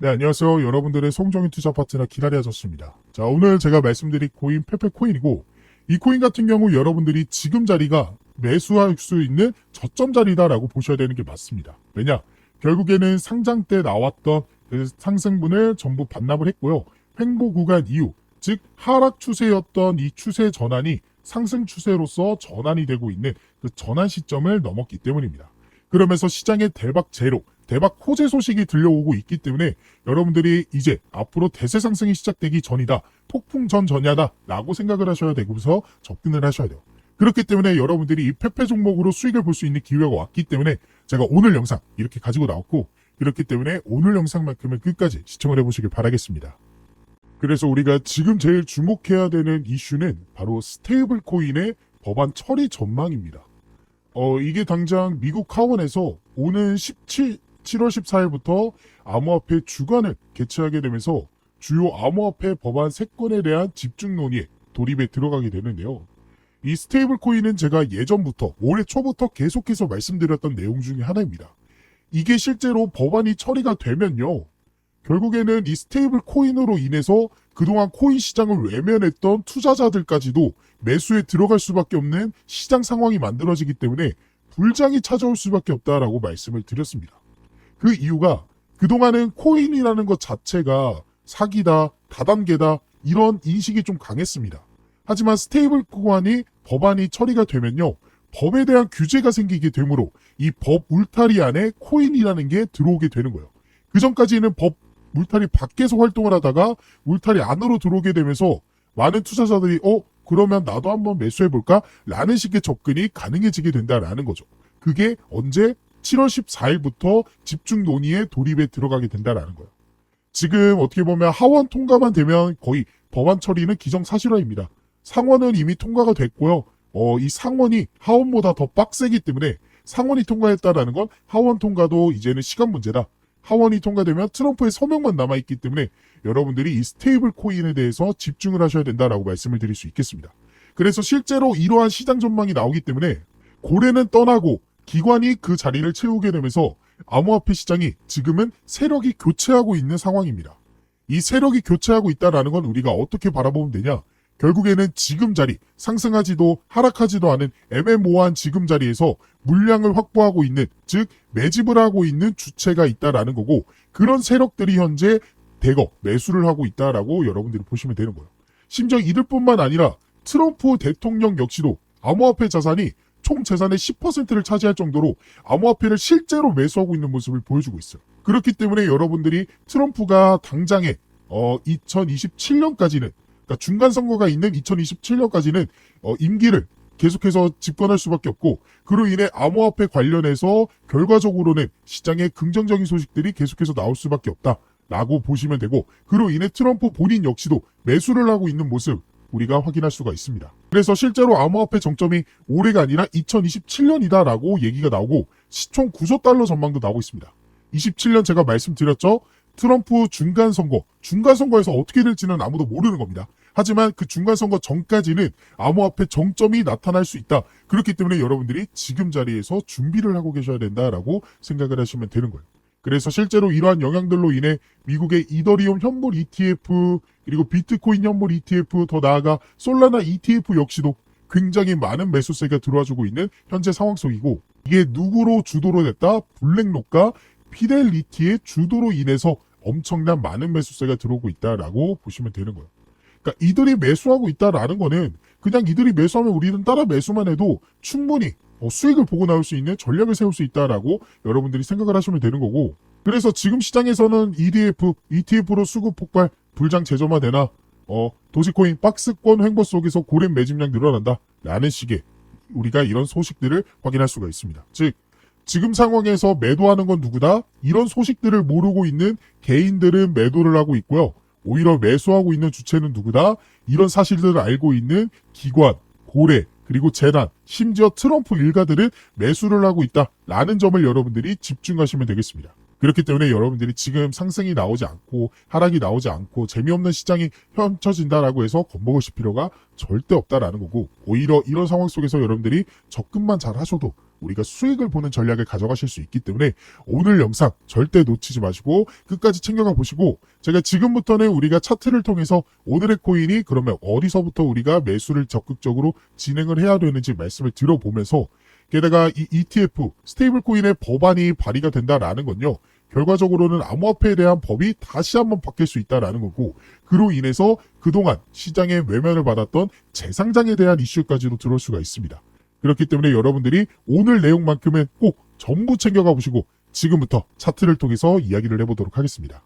네, 안녕하세요. 여러분들의 송정인 투자 파트너 기다려졌습니다. 자, 오늘 제가 말씀드릴 코인 페페코인이고, 이 코인 같은 경우 여러분들이 지금 자리가 매수할 수 있는 저점 자리다라고 보셔야 되는 게 맞습니다. 왜냐? 결국에는 상장 때 나왔던 그 상승분을 전부 반납을 했고요. 횡보 구간 이후, 즉 하락 추세였던 이 추세 전환이 상승 추세로서 전환이 되고 있는 그 전환 시점을 넘었기 때문입니다. 그러면서 시장의 대박 제로, 대박 호재 소식이 들려오고 있기 때문에 여러분들이 이제 앞으로 대세 상승이 시작되기 전이다, 폭풍 전 전야다 라고 생각을 하셔야 되고서 접근을 하셔야 돼요. 그렇기 때문에 여러분들이 이 페페 종목으로 수익을 볼 수 있는 기회가 왔기 때문에 제가 오늘 영상 이렇게 가지고 나왔고 그렇기 때문에 오늘 영상만큼은 끝까지 시청을 해보시길 바라겠습니다. 그래서 우리가 지금 제일 주목해야 되는 이슈는 바로 스테이블 코인의 법안 처리 전망입니다. 어, 이게 당장 미국 하원에서 오는 17, 7월 14일부터 암호화폐 주간을 개최하게 되면서 주요 암호화폐 법안 3건에 대한 집중 논의에 돌입에 들어가게 되는데요. 이 스테이블 코인은 제가 예전부터 올해 초부터 계속해서 말씀드렸던 내용 중에 하나입니다. 이게 실제로 법안이 처리가 되면요. 결국에는 이 스테이블 코인으로 인해서 그동안 코인 시장을 외면했던 투자자들까지도 매수에 들어갈 수밖에 없는 시장 상황이 만들어지기 때문에 불장이 찾아올 수밖에 없다라고 말씀을 드렸습니다. 그 이유가 그동안은 코인이라는 것 자체가 사기다, 다단계다 이런 인식이 좀 강했습니다. 하지만 스테이블 코인이 법안이 처리가 되면요. 법에 대한 규제가 생기게 되므로 이 법 울타리 안에 코인이라는 게 들어오게 되는 거예요. 그 전까지는 법 울타리 밖에서 활동을 하다가 울타리 안으로 들어오게 되면서 많은 투자자들이 어 그러면 나도 한번 매수해 볼까? 라는 식의 접근이 가능해지게 된다라는 거죠. 그게 언제 7월 14일부터 집중 논의에 돌입에 들어가게 된다라는 거예요. 지금 어떻게 보면 하원 통과만 되면 거의 법안 처리는 기정사실화입니다. 상원은 이미 통과가 됐고요. 어, 이 상원이 하원보다 더 빡세기 때문에 상원이 통과했다라는 건 하원 통과도 이제는 시간 문제다. 하원이 통과되면 트럼프의 서명만 남아있기 때문에 여러분들이 이 스테이블 코인에 대해서 집중을 하셔야 된다라고 말씀을 드릴 수 있겠습니다. 그래서 실제로 이러한 시장 전망이 나오기 때문에 고래는 떠나고 기관이 그 자리를 채우게 되면서 암호화폐 시장이 지금은 세력이 교체하고 있는 상황입니다. 이 세력이 교체하고 있다라는 건 우리가 어떻게 바라보면 되냐? 결국에는 지금 자리, 상승하지도 하락하지도 않은 애매모호한 지금 자리에서 물량을 확보하고 있는, 즉 매집을 하고 있는 주체가 있다라는 거고 그런 세력들이 현재 대거 매수를 하고 있다라고 여러분들이 보시면 되는 거예요. 심지어 이들뿐만 아니라 트럼프 대통령 역시도 암호화폐 자산이 총 재산의 10%를 차지할 정도로 암호화폐를 실제로 매수하고 있는 모습을 보여주고 있어요. 그렇기 때문에 여러분들이 트럼프가 당장에 어 2027년까지는 그러니까 중간 선거가 있는 2027년까지는 어, 임기를 계속해서 집권할 수밖에 없고 그로 인해 암호화폐 관련해서 결과적으로는 시장에 긍정적인 소식들이 계속해서 나올 수밖에 없다 라고 보시면 되고 그로 인해 트럼프 본인 역시도 매수를 하고 있는 모습 우리가 확인할 수가 있습니다. 그래서 실제로 암호화폐 정점이 올해가 아니라 2027년이다라고 얘기가 나오고 시총 9조 달러 전망도 나오고 있습니다. 27년 제가 말씀드렸죠. 트럼프 중간 선거, 중간 선거에서 어떻게 될지는 아무도 모르는 겁니다. 하지만 그 중간 선거 전까지는 암호화폐 정점이 나타날 수 있다. 그렇기 때문에 여러분들이 지금 자리에서 준비를 하고 계셔야 된다라고 생각을 하시면 되는 거예요. 그래서 실제로 이러한 영향들로 인해 미국의 이더리움 현물 ETF 그리고 비트코인 현물 ETF 더 나아가 솔라나 ETF 역시도 굉장히 많은 매수세가 들어와주고 있는 현재 상황 속이고 이게 누구로 주도로 됐다? 블랙록과 피델리티의 주도로 인해서 엄청난 많은 매수세가 들어오고 있다라고 보시면 되는 거예요. 그러니까 이들이 매수하고 있다라는 거는 그냥 이들이 매수하면 우리는 따라 매수만 해도 충분히 어, 수익을 보고 나올 수 있는 전략을 세울 수 있다라고 여러분들이 생각을 하시면 되는 거고 그래서 지금 시장에서는 EDF, ETF로 수급 폭발, 불장 재점화 되나 어, 도시코인 박스권 횡보 속에서 고렘 매집량 늘어난다 라는 식의 우리가 이런 소식들을 확인할 수가 있습니다. 즉 지금 상황에서 매도하는 건 누구다? 이런 소식들을 모르고 있는 개인들은 매도를 하고 있고요. 오히려 매수하고 있는 주체는 누구다? 이런 사실들을 알고 있는 기관, 고래, 그리고 재단, 심지어 트럼프 일가들은 매수를 하고 있다라는 점을 여러분들이 집중하시면 되겠습니다. 그렇기 때문에 여러분들이 지금 상승이 나오지 않고 하락이 나오지 않고 재미없는 시장이 펼쳐진다라고 해서 겁먹으실 필요가 절대 없다라는 거고 오히려 이런 상황 속에서 여러분들이 접근만 잘 하셔도 우리가 수익을 보는 전략을 가져가실 수 있기 때문에 오늘 영상 절대 놓치지 마시고 끝까지 챙겨가 보시고 제가 지금부터는 우리가 차트를 통해서 오늘의 코인이 그러면 어디서부터 우리가 매수를 적극적으로 진행을 해야 되는지 말씀을 들어보면서 게다가 이 ETF 스테이블 코인의 법안이 발의가 된다라는 건요. 결과적으로는 암호화폐에 대한 법이 다시 한번 바뀔 수 있다라는 거고 그로 인해서 그동안 시장에 외면을 받았던 재상장에 대한 이슈까지도 들어올 수가 있습니다. 그렇기 때문에 여러분들이 오늘 내용만큼은 꼭 전부 챙겨가 보시고 지금부터 차트를 통해서 이야기를 해보도록 하겠습니다.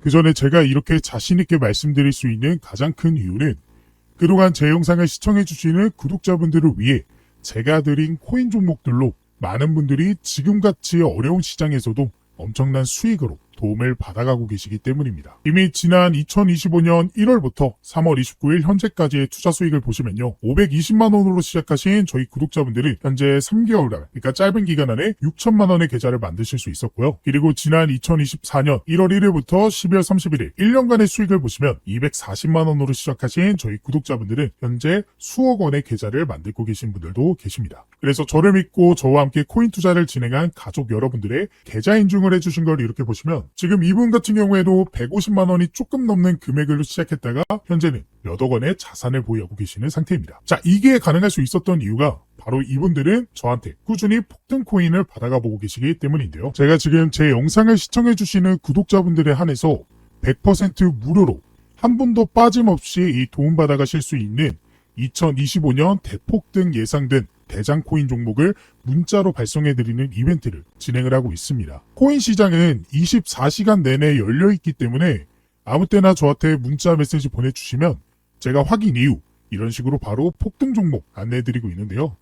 그 전에 제가 이렇게 자신있게 말씀드릴 수 있는 가장 큰 이유는 그동안 제 영상을 시청해주시는 구독자분들을 위해 제가 드린 코인 종목들로 많은 분들이 지금같이 어려운 시장에서도 엄청난 수익으로 도움을 받아가고 계시기 때문입니다. 이미 지난 2025년 1월부터 3월 29일 현재까지의 투자 수익을 보시면요. 520만 원으로 시작하신 저희 구독자분들이 현재 3개월 간, 그러니까 짧은 기간 안에 6천만 원의 계좌를 만드실 수 있었고요. 그리고 지난 2024년 1월 1일부터 12월 31일 1년간의 수익을 보시면 240만 원으로 시작하신 저희 구독자분들은 현재 수억 원의 계좌를 만들고 계신 분들도 계십니다. 그래서 저를 믿고 저와 함께 코인 투자를 진행한 가족 여러분들의 계좌 인증을 해주신 걸 이렇게 보시면 지금 이분 같은 경우에도 150만 원이 조금 넘는 금액으로 시작했다가 현재는 몇 억 원의 자산을 보유하고 계시는 상태입니다. 자, 이게 가능할 수 있었던 이유가 바로 이분들은 저한테 꾸준히 폭등 코인을 받아가 보고 계시기 때문인데요. 제가 지금 제 영상을 시청해 주시는 구독자분들에 한해서 100% 무료로 한 분도 빠짐없이 이 도움받아가실 수 있는 2025년 대폭등 예상된 대장 코인 종목을 문자로 발송해드리는 이벤트를 진행을 하고 있습니다. 코인 시장은 24시간 내내 열려있기 때문에 아무 때나 저한테 문자 메시지 보내주시면 제가 확인 이후 이런 식으로 바로 폭등 종목 안내해드리고 있는데요.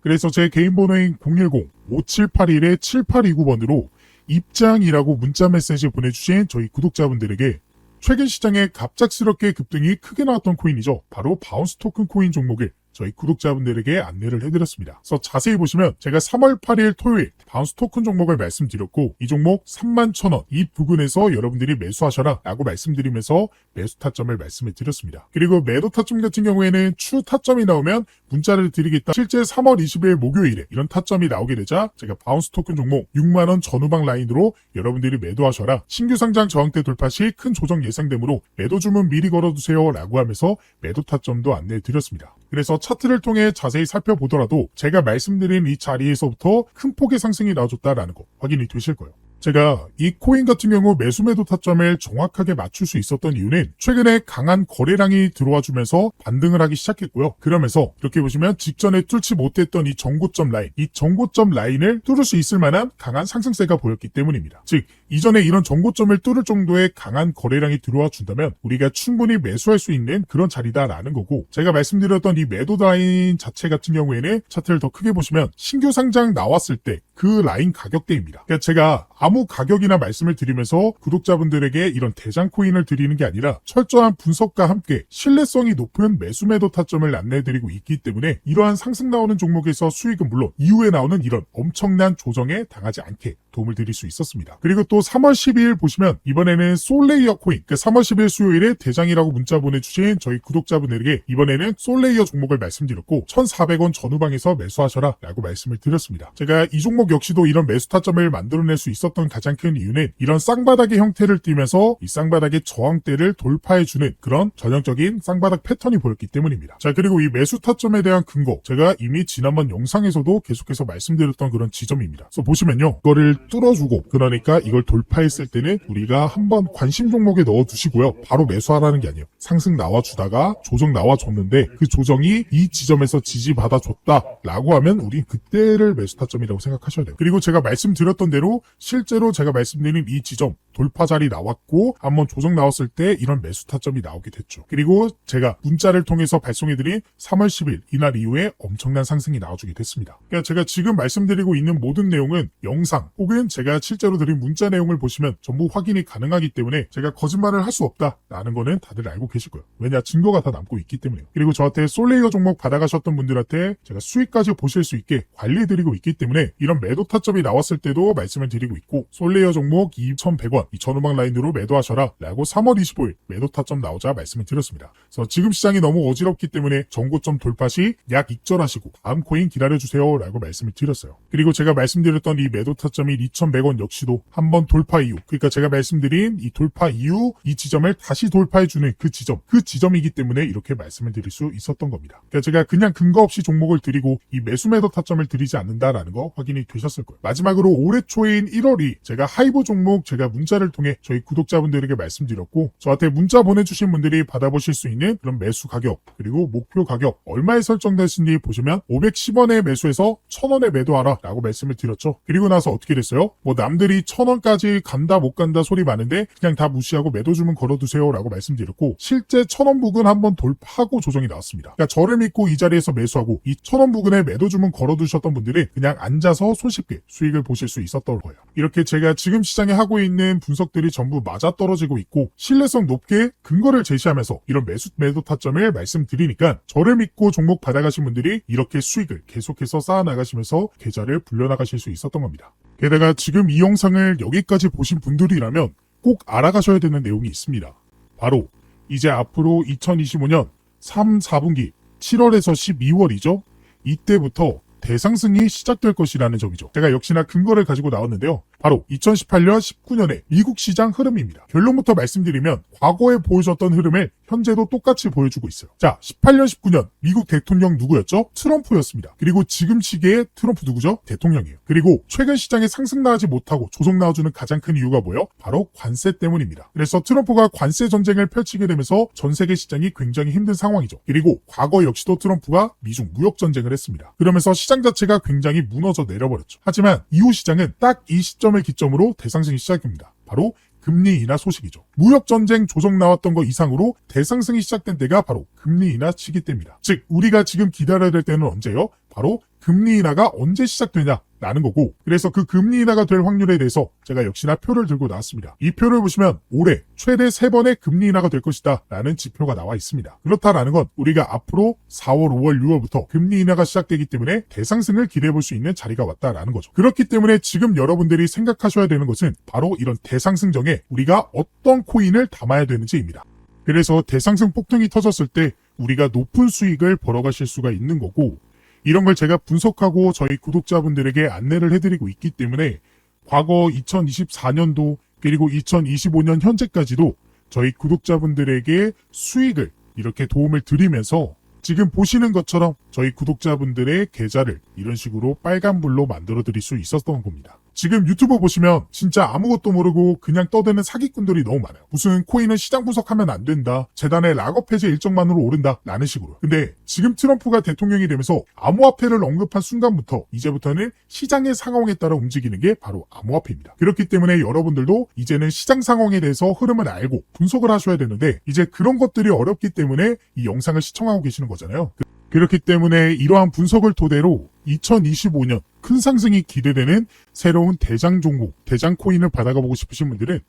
그래서 제 개인 번호인 010-5781-7829번으로 입장이라고 문자 메시지 보내주신 저희 구독자분들에게 최근 시장에 갑작스럽게 급등이 크게 나왔던 코인이죠. 바로 바운스 토큰 코인 종목을 저희 구독자분들에게 안내를 해드렸습니다. 그래서 자세히 보시면 제가 3월 8일 토요일 바운스 토큰 종목을 말씀드렸고 이 종목 3만 1천원 이 부근에서 여러분들이 매수하셔라 라고 말씀드리면서 매수 타점을 말씀을 드렸습니다. 그리고 매도 타점 같은 경우에는 추 타점이 나오면 문자를 드리겠다. 실제 3월 20일 목요일에 이런 타점이 나오게 되자 제가 바운스 토큰 종목 6만원 전후방 라인으로 여러분들이 매도하셔라. 신규 상장 저항대 돌파 시 큰 조정 예상되므로 매도 주문 미리 걸어두세요 라고 하면서 매도 타점도 안내해 드렸습니다. 그래서 차트를 통해 자세히 살펴보더라도 제가 말씀드린 이 자리에서부터 큰 폭의 상승이 나와줬다라는 거 확인이 되실 거예요. 제가 이 코인 같은 경우 매수 매도 타점을 정확하게 맞출 수 있었던 이유는 최근에 강한 거래량이 들어와 주면서 반등을 하기 시작했고요. 그러면서 이렇게 보시면 직전에 뚫지 못했던 이 정고점 라인, 이 정고점 라인을 뚫을 수 있을 만한 강한 상승세가 보였기 때문입니다. 즉 이전에 이런 정고점을 뚫을 정도의 강한 거래량이 들어와 준다면 우리가 충분히 매수할 수 있는 그런 자리다라는 거고 제가 말씀드렸던 이 매도 라인 자체 같은 경우에는 차트를 더 크게 보시면 신규 상장 나왔을 때 그 라인 가격대입니다. 그러니까 제가 아무 가격이나 말씀을 드리면서 구독자분들에게 이런 대장 코인을 드리는 게 아니라 철저한 분석과 함께 신뢰성이 높은 매수 매도 타점을 안내해드리고 있기 때문에 이러한 상승 나오는 종목에서 수익은 물론 이후에 나오는 이런 엄청난 조정에 당하지 않게 도움을 드릴 수 있었습니다. 그리고 또 3월 12일 보시면 이번에는 솔레이어 코인, 그 3월 10일 수요일에 대장이라고 문자 보내주신 저희 구독자분들에게 이번에는 솔레이어 종목을 말씀드렸고 1,400원 전후방에서 매수하셔라 라고 말씀을 드렸습니다. 제가 이 종목 역시도 이런 매수 타점을 만들어낼 수 있었던 가장 큰 이유는 이런 쌍바닥의 형태를 띠면서 이 쌍바닥의 저항대를 돌파해주는 그런 전형적인 쌍바닥 패턴이 보였기 때문입니다. 자 그리고 이 매수 타점에 대한 근거 제가 이미 지난번 영상에서도 계속해서 말씀드렸던 그런 지점입니다. 그래서 보시면요 이거를 뚫어주고 그러니까 이걸 돌파했을 때는 우리가 한번 관심 종목에 넣어두시고요 바로 매수하라는 게 아니에요. 상승 나와주다가 조정 나와줬는데 그 조정이 이 지점에서 지지받아줬다라고 하면 우리 그때를 매수 타점이라고 생각하셔야 돼요. 그리고 제가 말씀드렸던 대로 실제로 제가 말씀드린 이 지점 돌파 자리 나왔고 한번 조정 나왔을 때 이런 매수 타점이 나오게 됐죠. 그리고 제가 문자를 통해서 발송해드린 3월 10일 이날 이후에 엄청난 상승이 나와주게 됐습니다. 그러니까 제가 지금 말씀드리고 있는 모든 내용은 영상 혹은 제가 실제로 드린 문자 내용을 보시면 전부 확인이 가능하기 때문에 제가 거짓말을 할 수 없다라는 거는 다들 알고 계실 거예요. 왜냐 증거가 다 남고 있기 때문에요. 그리고 저한테 솔레이어 종목 받아가셨던 분들한테 제가 수익까지 보실 수 있게 관리해드리고 있기 때문에 이런 매도 타점이 나왔을 때도 말씀을 드리고 있고 솔레이어 종목 2,100원 이 전후방 라인으로 매도하셔라 라고 3월 25일 매도 타점 나오자 말씀을 드렸습니다. 그래서 지금 시장이 너무 어지럽기 때문에 전고점 돌파 시 약 익절하시고 다음 코인 기다려주세요 라고 말씀을 드렸어요. 그리고 제가 말씀드렸던 이 매도 타점인 2,100원 역시도 한번 돌파 이후 그러니까 제가 말씀드린 이 돌파 이후 이 지점을 다시 돌파해주는 그 지점 그 지점이기 때문에 이렇게 말씀을 드릴 수 있었던 겁니다. 그러니까 제가 그냥 근거 없이 종목을 드리고 이 매수 매도 타점을 드리지 않는다라는 거 확인이 되셨을 거예요. 마지막으로 올해 초인 1월이 제가 하이브 종목 제가 문자 를 통해 저희 구독자분들에게 말씀드렸고 저한테 문자 보내주신 분들이 받아보실 수 있는 그런 매수 가격 그리고 목표 가격 얼마에 설정되신지 보시면 510원에 매수해서 1000원에 매도하라 라고 말씀을 드렸죠. 그리고 나서 어떻게 됐어요? 뭐 남들이 1000원까지 간다 못 간다 소리 많은데 그냥 다 무시하고 매도 주문 걸어두세요 라고 말씀드렸고 실제 1000원 부근 한번 돌파하고 조정이 나왔습니다. 그러니까 저를 믿고 이 자리에서 매수하고 이 1000원 부근에 매도 주문 걸어두셨던 분들이 그냥 앉아서 손쉽게 수익을 보실 수 있었던 거예요. 이렇게 제가 지금 시장에 하고 있는 분석들이 전부 맞아 떨어지고 있고 신뢰성 높게 근거를 제시하면서 이런 매수 매도 타점을 말씀드리니까 저를 믿고 종목 받아가신 분들이 이렇게 수익을 계속해서 쌓아나가시면서 계좌를 불려나가실 수 있었던 겁니다. 게다가 지금 이 영상을 여기까지 보신 분들이라면 꼭 알아가셔야 되는 내용이 있습니다. 바로 이제 앞으로 2025년 3, 4분기 7월에서 12월이죠. 이때부터 대상승이 시작될 것이라는 점이죠. 제가 역시나 근거를 가지고 나왔는데요. 바로 2018년 19년의 미국 시장 흐름입니다. 결론부터 말씀드리면 과거에 보여줬던 흐름을 현재도 똑같이 보여주고 있어요. 자, 18년 19년 미국 대통령 누구였죠? 트럼프였습니다. 그리고 지금 시기에 트럼프 누구죠? 대통령이에요. 그리고 최근 시장에 상승 나가지 못하고 조정 나와주는 가장 큰 이유가 뭐예요? 바로 관세 때문입니다. 그래서 트럼프가 관세 전쟁을 펼치게 되면서 전 세계 시장이 굉장히 힘든 상황이죠. 그리고 과거 역시도 트럼프가 미중 무역 전쟁을 했습니다. 그러면서 시장 자체가 굉장히 무너져 내려버렸죠. 하지만 이후 시장은 딱 이 시점 을 기점으로 대상승이 시작됩니다. 바로 금리 인하 소식이죠. 무역 전쟁 조정 나왔던 거 이상으로 대상승이 시작된 때가 바로 금리 인하 시기 때입니다. 즉 우리가 지금 기다려야 될 때는 언제요? 바로 금리 인하가 언제 시작되냐 라는 거고 그래서 그 금리 인하가 될 확률에 대해서 제가 역시나 표를 들고 나왔습니다. 이 표를 보시면 올해 최대 3번의 금리 인하가 될 것이다 라는 지표가 나와 있습니다. 그렇다라는 건 우리가 앞으로 4월, 5월, 6월부터 금리 인하가 시작되기 때문에 대상승을 기대해 볼 수 있는 자리가 왔다라는 거죠. 그렇기 때문에 지금 여러분들이 생각하셔야 되는 것은 바로 이런 대상승정에 우리가 어떤 코인을 담아야 되는지입니다. 그래서 대상승 폭등이 터졌을 때 우리가 높은 수익을 벌어가실 수가 있는 거고 이런 걸 제가 분석하고 저희 구독자분들에게 안내를 해드리고 있기 때문에 과거 2024년도 그리고 2025년 현재까지도 저희 구독자분들에게 수익을 이렇게 도움을 드리면서 지금 보시는 것처럼 저희 구독자분들의 계좌를 이런 식으로 빨간불로 만들어 드릴 수 있었던 겁니다. 지금 유튜브 보시면 진짜 아무것도 모르고 그냥 떠드는 사기꾼들이 너무 많아요. 무슨 코인은 시장 분석하면 안 된다. 재단의 락업 해제 일정만으로 오른다. 라는 식으로. 근데 지금 트럼프가 대통령이 되면서 암호화폐를 언급한 순간부터 이제부터는 시장의 상황에 따라 움직이는 게 바로 암호화폐입니다. 그렇기 때문에 여러분들도 이제는 시장 상황에 대해서 흐름을 알고 분석을 하셔야 되는데 이제 그런 것들이 어렵기 때문에 이 영상을 시청하고 계시는 거잖아요. 그- 그렇기 때문에 이러한 분석을 토대로 2025년 큰 상승이 기대되는 새로운 대장 종목, 대장 코인을 받아가 보고 싶으신 분들은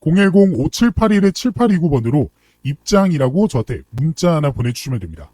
010-5781-7829번으로 입장이라고 저한테 문자 하나 보내주시면 됩니다.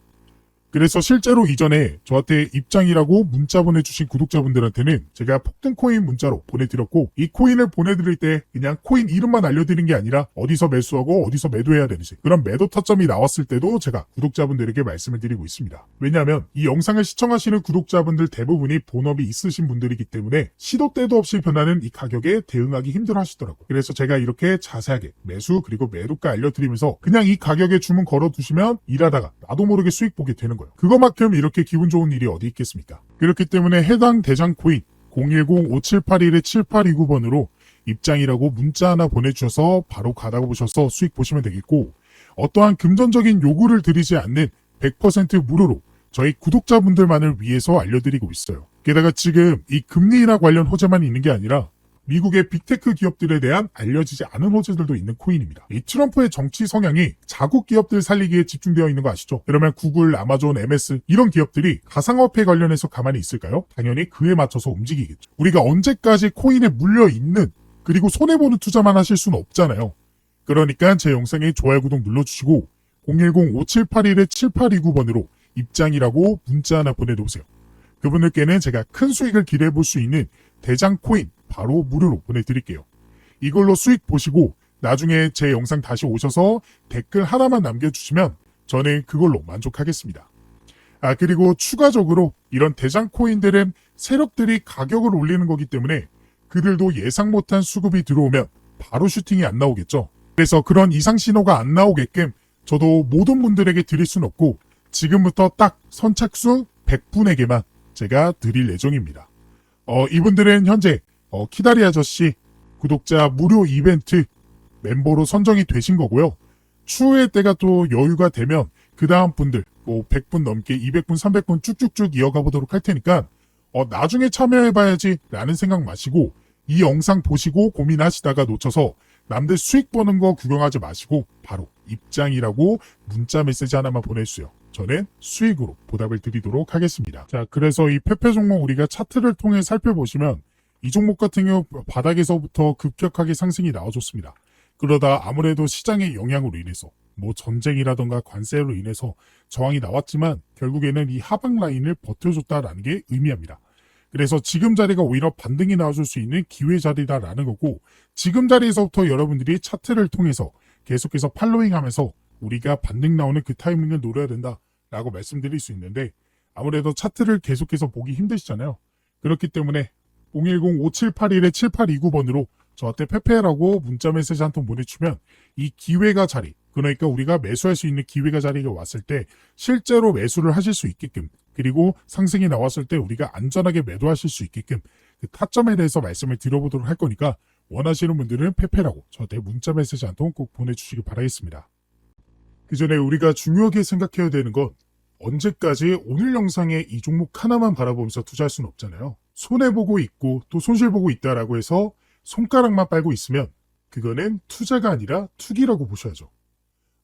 그래서 실제로 이전에 저한테 입장이라고 문자 보내주신 구독자분들한테는 제가 폭등 코인 문자로 보내드렸고 이 코인을 보내드릴 때 그냥 코인 이름만 알려드린 게 아니라 어디서 매수하고 어디서 매도해야 되는지 그런 매도 타점이 나왔을 때도 제가 구독자분들에게 말씀을 드리고 있습니다. 왜냐하면 이 영상을 시청하시는 구독자분들 대부분이 본업이 있으신 분들이기 때문에 시도 때도 없이 변하는 이 가격에 대응하기 힘들어 하시더라고요. 그래서 제가 이렇게 자세하게 매수 그리고 매도가 알려드리면서 그냥 이 가격에 주문 걸어두시면 일하다가 나도 모르게 수익 보게 되는 거예요. 그거만큼 이렇게 기분 좋은 일이 어디 있겠습니까? 그렇기 때문에 해당 대장 코인 010-5781-7829번으로 입장이라고 문자 하나 보내주셔서 바로 가다가 보셔서 수익 보시면 되겠고 어떠한 금전적인 요구를 드리지 않는 100% 무료로 저희 구독자분들만을 위해서 알려드리고 있어요. 게다가 지금 이 금리 인하 관련 호재만 있는 게 아니라 미국의 빅테크 기업들에 대한 알려지지 않은 호재들도 있는 코인입니다. 이 트럼프의 정치 성향이 자국 기업들 살리기에 집중되어 있는 거 아시죠? 그러면 구글, 아마존, MS 이런 기업들이 가상화폐 관련해서 가만히 있을까요? 당연히 그에 맞춰서 움직이겠죠. 우리가 언제까지 코인에 물려 있는 그리고 손해보는 투자만 하실 수는 없잖아요. 그러니까 제 영상에 좋아요, 구독 눌러주시고 010-5781-7829번으로 입장이라고 문자 하나 보내놓으세요. 그분들께는 제가 큰 수익을 기대해 볼 수 있는 대장 코인 바로 무료로 보내드릴게요. 이걸로 수익 보시고 나중에 제 영상 다시 오셔서 댓글 하나만 남겨주시면 저는 그걸로 만족하겠습니다. 아, 그리고 추가적으로 이런 대장 코인들은 세력들이 가격을 올리는 거기 때문에 그들도 예상 못한 수급이 들어오면 바로 슈팅이 안 나오겠죠. 그래서 그런 이상 신호가 안 나오게끔 저도 모든 분들에게 드릴 순 없고 지금부터 딱 선착순 100분에게만 제가 드릴 예정입니다. 어, 이분들은 현재 어, 키다리 아저씨 구독자 무료 이벤트 멤버로 선정이 되신 거고요. 추후에 때가 또 여유가 되면 그 다음 분들 뭐 100분 넘게 200분 300분 쭉쭉쭉 이어가 보도록 할 테니까 어, 나중에 참여해봐야지 라는 생각 마시고 이 영상 보시고 고민하시다가 놓쳐서 남들 수익 버는 거 구경하지 마시고 바로 입장이라고 문자 메시지 하나만 보내주세요. 저는 수익으로 보답을 드리도록 하겠습니다. 자, 그래서 이 페페 종목 우리가 차트를 통해 살펴보시면 이 종목 같은 경우 바닥에서부터 급격하게 상승이 나와줬습니다. 그러다 아무래도 시장의 영향으로 인해서 뭐 전쟁이라던가 관세로 인해서 저항이 나왔지만 결국에는 이 하방 라인을 버텨줬다라는 게 의미합니다. 그래서 지금 자리가 오히려 반등이 나와줄 수 있는 기회 자리다라는 거고 지금 자리에서부터 여러분들이 차트를 통해서 계속해서 팔로잉 하면서 우리가 반등 나오는 그 타이밍을 노려야 된다라고 말씀드릴 수 있는데 아무래도 차트를 계속해서 보기 힘드시잖아요. 그렇기 때문에 010-5781-7829번으로 저한테 페페라고 문자 메시지 한 통 보내주면 이 기회가 자리, 그러니까 우리가 매수할 수 있는 기회가 자리가 왔을 때 실제로 매수를 하실 수 있게끔 그리고 상승이 나왔을 때 우리가 안전하게 매도하실 수 있게끔 그 타점에 대해서 말씀을 드려보도록 할 거니까 원하시는 분들은 페페라고 저한테 문자 메시지 한 통 꼭 보내주시기 바라겠습니다. 그 전에 우리가 중요하게 생각해야 되는 건 언제까지 오늘 영상에 이 종목 하나만 바라보면서 투자할 수는 없잖아요. 손해보고 있고 또 손실보고 있다라고 해서 손가락만 빨고 있으면 그거는 투자가 아니라 투기라고 보셔야죠.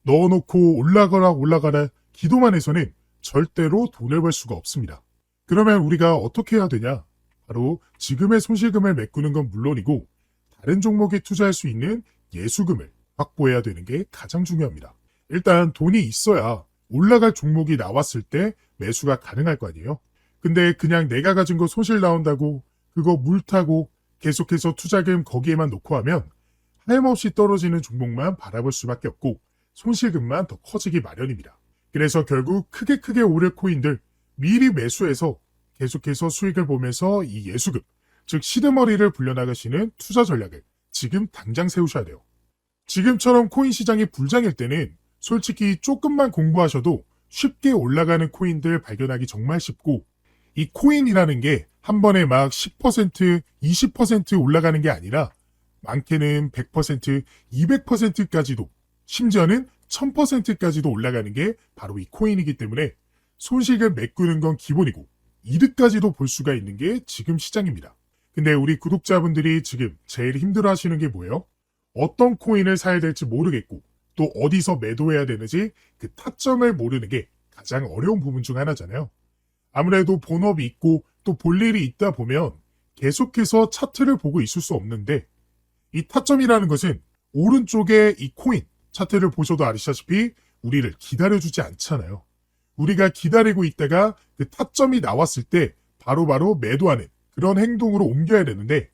넣어놓고 올라가라 올라가라 기도만 해서는 절대로 돈을 벌 수가 없습니다. 그러면 우리가 어떻게 해야 되냐? 바로 지금의 손실금을 메꾸는 건 물론이고 다른 종목에 투자할 수 있는 예수금을 확보해야 되는 게 가장 중요합니다. 일단 돈이 있어야 올라갈 종목이 나왔을 때 매수가 가능할 거 아니에요? 근데 그냥 내가 가진 거 손실 나온다고 그거 물 타고 계속해서 투자금 거기에만 놓고 하면 하염없이 떨어지는 종목만 바라볼 수밖에 없고 손실금만 더 커지기 마련입니다. 그래서 결국 크게 크게 오를 코인들 미리 매수해서 계속해서 수익을 보면서 이 예수금, 즉 시드머리를 불려나가시는 투자 전략을 지금 당장 세우셔야 돼요. 지금처럼 코인 시장이 불장일 때는 솔직히 조금만 공부하셔도 쉽게 올라가는 코인들 발견하기 정말 쉽고 이 코인이라는 게 한 번에 막 10%, 20% 올라가는 게 아니라 많게는 100%, 200%까지도 심지어는 1000%까지도 올라가는 게 바로 이 코인이기 때문에 손실을 메꾸는 건 기본이고 이득까지도 볼 수가 있는 게 지금 시장입니다. 근데 우리 구독자분들이 지금 제일 힘들어 하시는 게 뭐예요? 어떤 코인을 사야 될지 모르겠고 또 어디서 매도해야 되는지 그 타점을 모르는 게 가장 어려운 부분 중 하나잖아요. 아무래도 본업이 있고 또 볼 일이 있다 보면 계속해서 차트를 보고 있을 수 없는데 이 타점이라는 것은 오른쪽에 이 코인 차트를 보셔도 아시다시피 우리를 기다려주지 않잖아요. 우리가 기다리고 있다가 그 타점이 나왔을 때 바로바로 매도하는 그런 행동으로 옮겨야 되는데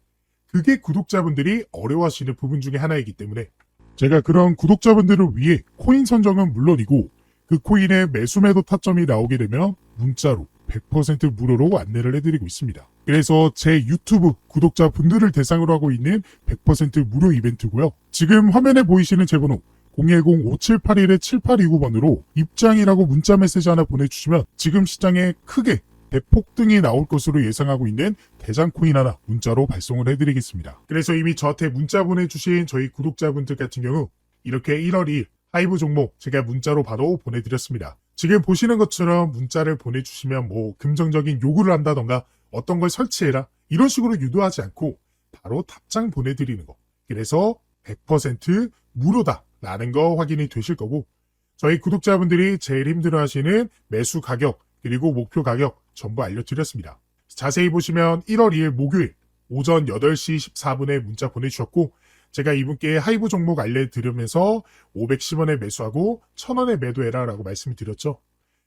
그게 구독자분들이 어려워하시는 부분 중에 하나이기 때문에 제가 그런 구독자분들을 위해 코인 선정은 물론이고 그 코인의 매수 매도 타점이 나오게 되면 문자로 100% 무료로 안내를 해드리고 있습니다. 그래서 제 유튜브 구독자 분들을 대상으로 하고 있는 100% 무료 이벤트고요. 지금 화면에 보이시는 제 번호 010-5781-7829번으로 입장이라고 문자 메시지 하나 보내주시면 지금 시장에 크게 대폭등이 나올 것으로 예상하고 있는 대장코인 하나 문자로 발송을 해드리겠습니다. 그래서 이미 저한테 문자 보내주신 저희 구독자분들 같은 경우 이렇게 1월 2일 하이브 종목 제가 문자로 바로 보내드렸습니다. 지금 보시는 것처럼 문자를 보내주시면 뭐 긍정적인 요구를 한다던가 어떤 걸 설치해라 이런 식으로 유도하지 않고 바로 답장 보내드리는 거. 그래서 100% 무료다 라는 거 확인이 되실 거고 저희 구독자분들이 제일 힘들어하시는 매수 가격 그리고 목표 가격 전부 알려드렸습니다. 자세히 보시면 1월 2일 목요일 오전 8시 14분에 문자 보내주셨고 제가 이분께 하이브 종목 알려드리면서 510원에 매수하고 1000원에 매도해라라고 말씀을 드렸죠.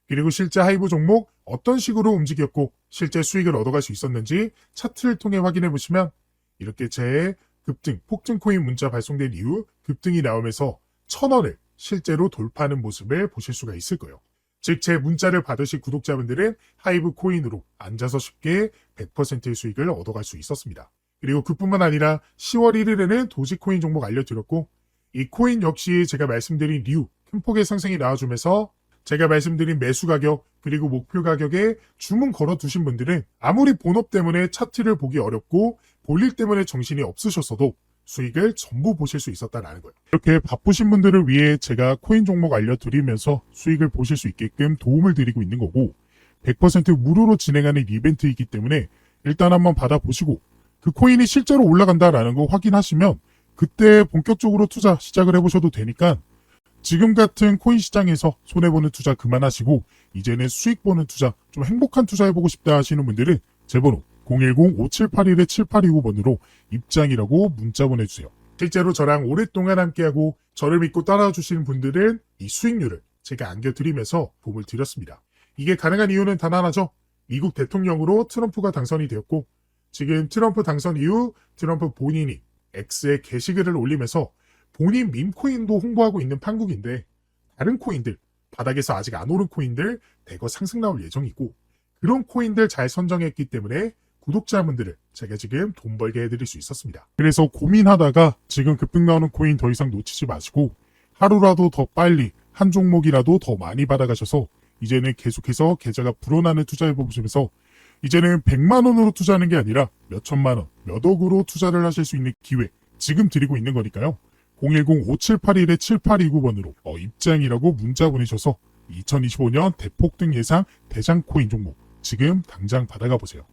그리고 실제 하이브 종목 어떤 식으로 움직였고 실제 수익을 얻어갈 수 있었는지 차트를 통해 확인해 보시면 이렇게 제 급등, 폭등 코인 문자 발송된 이후 급등이 나오면서 천 원을 실제로 돌파하는 모습을 보실 수가 있을 거예요. 즉, 제 문자를 받으실 구독자분들은 하이브 코인으로 앉아서 쉽게 100%의 수익을 얻어갈 수 있었습니다. 그리고 그뿐만 아니라 10월 1일에는 도지코인 종목 알려드렸고, 이 코인 역시 제가 말씀드린 이유, 큰 폭의 상승이 나와주면서 제가 말씀드린 매수 가격, 그리고 목표 가격에 주문 걸어두신 분들은 아무리 본업 때문에 차트를 보기 어렵고 볼일 때문에 정신이 없으셨어도 수익을 전부 보실 수 있었다라는 거예요. 이렇게 바쁘신 분들을 위해 제가 코인 종목 알려드리면서 수익을 보실 수 있게끔 도움을 드리고 있는 거고 100% 무료로 진행하는 이벤트이기 때문에 일단 한번 받아보시고 그 코인이 실제로 올라간다라는 거 확인하시면 그때 본격적으로 투자 시작을 해보셔도 되니까 지금 같은 코인 시장에서 손해보는 투자 그만하시고 이제는 수익 보는 투자 좀 행복한 투자 해보고 싶다 하시는 분들은 제 번호 010-5781-7829번으로 입장이라고 문자 보내주세요. 실제로 저랑 오랫동안 함께하고 저를 믿고 따라와 주시는 분들은 이 수익률을 제가 안겨드리면서 도움을 드렸습니다. 이게 가능한 이유는 단 하나죠. 미국 대통령으로 트럼프가 당선이 되었고 지금 트럼프 당선 이후 트럼프 본인이 X에 게시글을 올리면서 본인 밈코인도 홍보하고 있는 판국인데 다른 코인들 바닥에서 아직 안 오른 코인들 대거 상승 나올 예정이고 그런 코인들 잘 선정했기 때문에 구독자분들을 제가 지금 돈 벌게 해드릴 수 있었습니다. 그래서 고민하다가 지금 급등 나오는 코인 더 이상 놓치지 마시고 하루라도 더 빨리 한 종목이라도 더 많이 받아가셔서 이제는 계속해서 계좌가 불어나는 투자해 보시면서 이제는 100만 원으로 투자하는 게 아니라 몇 천만 원, 몇 억으로 투자를 하실 수 있는 기회 지금 드리고 있는 거니까요. 010-5781-7829번으로 어, 입장이라고 문자 보내셔서 2025년 대폭등 예상 대장 코인 종목 지금 당장 받아가 보세요.